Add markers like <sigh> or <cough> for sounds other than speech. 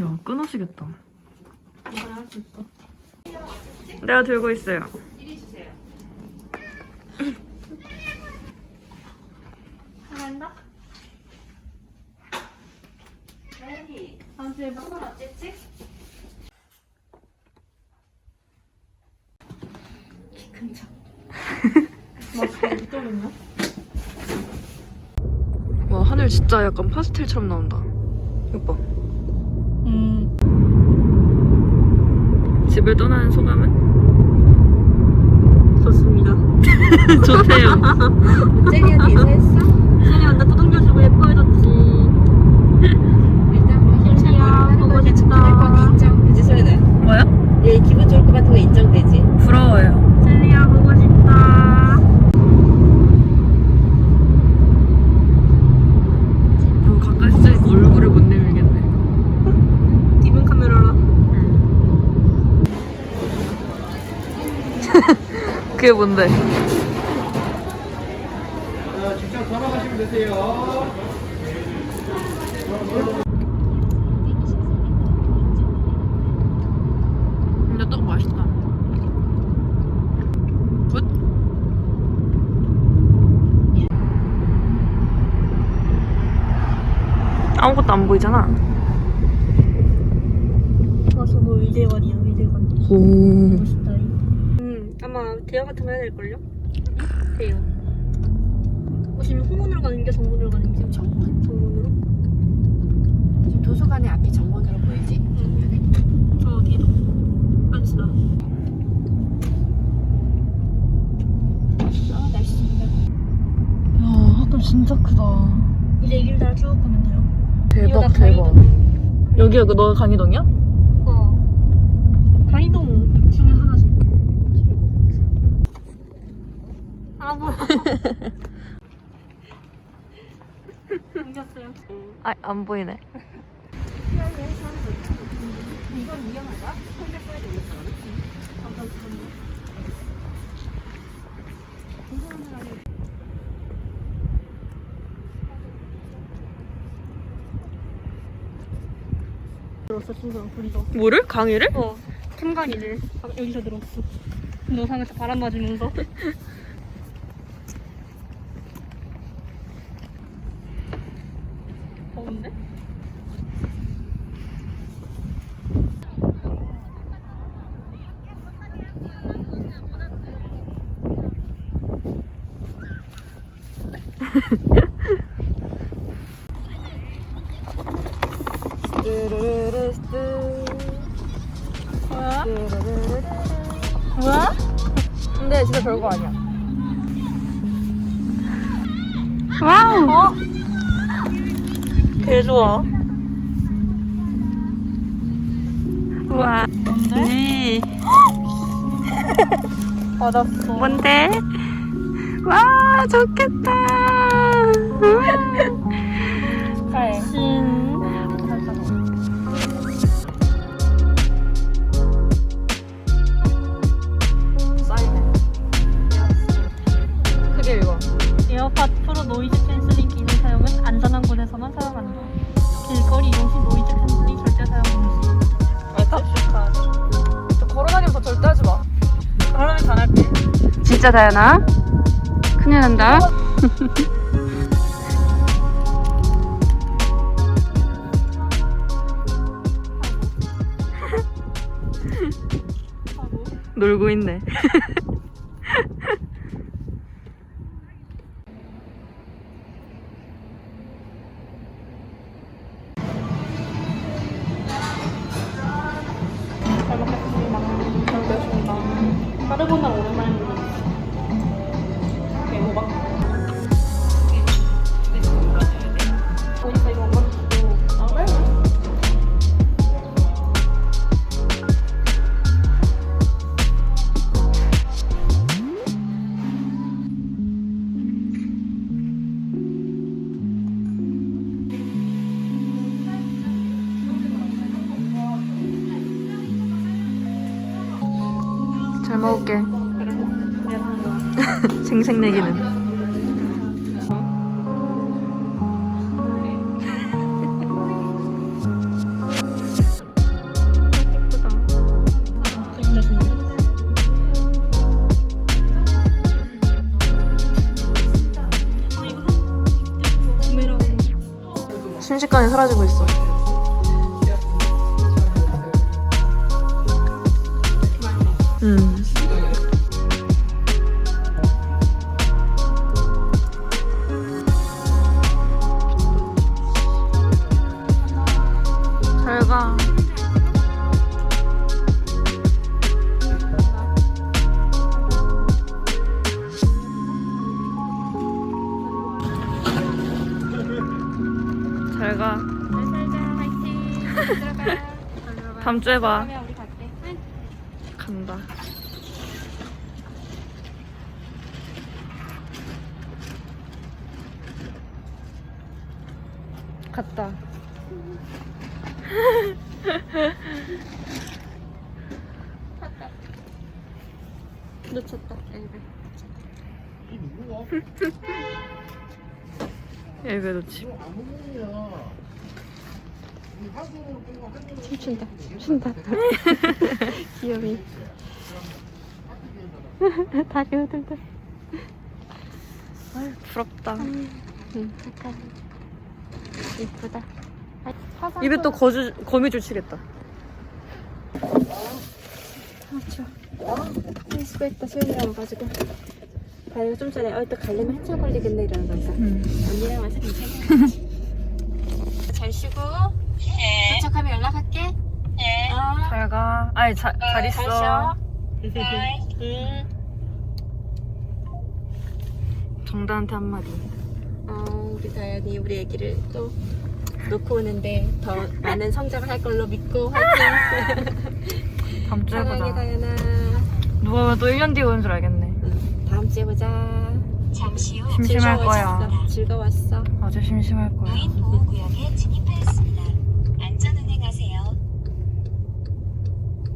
야 있어. 내가 들고 있어요. 한다? 다음 주에? <laughs> 와 하늘 진짜 약간 파스텔처럼 나온다. 이거 봐. 음. 집을 떠나는 소감은? 좋습니다. <laughs> 좋대요. 젤리한테 인사했어? 세리 완전 두둥겨주고 예뻐해줬지. 일단 뭐 젤리야, 보고 싶다. 거 인정. 그치 소리는? 뭐야? 얘 기분 좋을 것 같은 거 인정되지? 부러워요. 젤리야 보고 싶다. 너무 가까이 있으니까 얼굴을 못 내밀겠네. 디문 카메라라. <laughs> 그게 뭔데? 자, 직접 담아가시면 되세요. 근데 떡 맛있다. 굿. 아무것도 안 보이잖아. 아 저거 의대관이야 의대관. 오. 음 아마 대여 같은 거 해야 될걸요? 대여. 오시면 후문으로 가는 게 정문으로 가는 게 정문. 정문으로? 지금 도서관의 앞이 정문으로 보이지? 응. 저 어디로? 빤스다. 아 날씨 좋다. 야, 학교 진짜 크다. 이제 이길다쭉 가면 돼요. 대박 이거 대박. 강의동. 여기가 그너 강의동이야? 어. 강의동 중에 하나지. 아. 생겼어요. 아, 안 보이네. 이건 위험하다. 혼자 써야 되겠어. 들었어 친구랑 둘이서. 뭐를? 강의를? 어. 캠강이를 여기서 들었어. 노상에서 바람 맞으면서. <laughs> 더운데? 뭐야? 뭐야? 근데 진짜 별거 아니야. 와우! 어? 개 좋아. 우와. 네. <laughs> 받았어. 뭔데? 와, 좋겠다. 진짜 다현아? 큰일 난다. <laughs> 놀고 있네. 까르보나라 오랜만에 <laughs> 생색내기는 순식간에 사라지고 있어. 잘 가. 잘 살자 화이팅 들어가 다음 주에 봐. 그러면 우리 갈게 간다. 갔다. <laughs> 놓쳤다 엘 <laughs> 베 엘베 놓치. 춤춘다 춤춘다. 귀여워 다리 흔들다. 부럽다. 응 착하네 이쁘다. 아, 화장 입에 또 거주, 거미줄 치겠다. 아, 수고했다. 수영이랑 와가지고 다리가 좀 전에 어또 가려면 한참 걸리겠네 이러는 거니까 음. 언니랑 와서 괜찮아 <laughs> 잘 쉬고 도착하면 연락할게 어. 잘 가. 아니, 자, 잘 있어. 잘 쉬어 응. <laughs> 정다한테 한마디. 어, 우리 다현이 우리 애기를 또 놓고 오는데 더 많은 성장을 할 걸로 믿고 화이팅 <laughs> 다음 주에 사랑해. 다현아 누가 또 1년 뒤에 오는 줄 알겠네. 응, 다음 주에 보자 심심할 거야. 즐거웠어. 아주 심심할 거야. 보호구역에 진입하였습니다.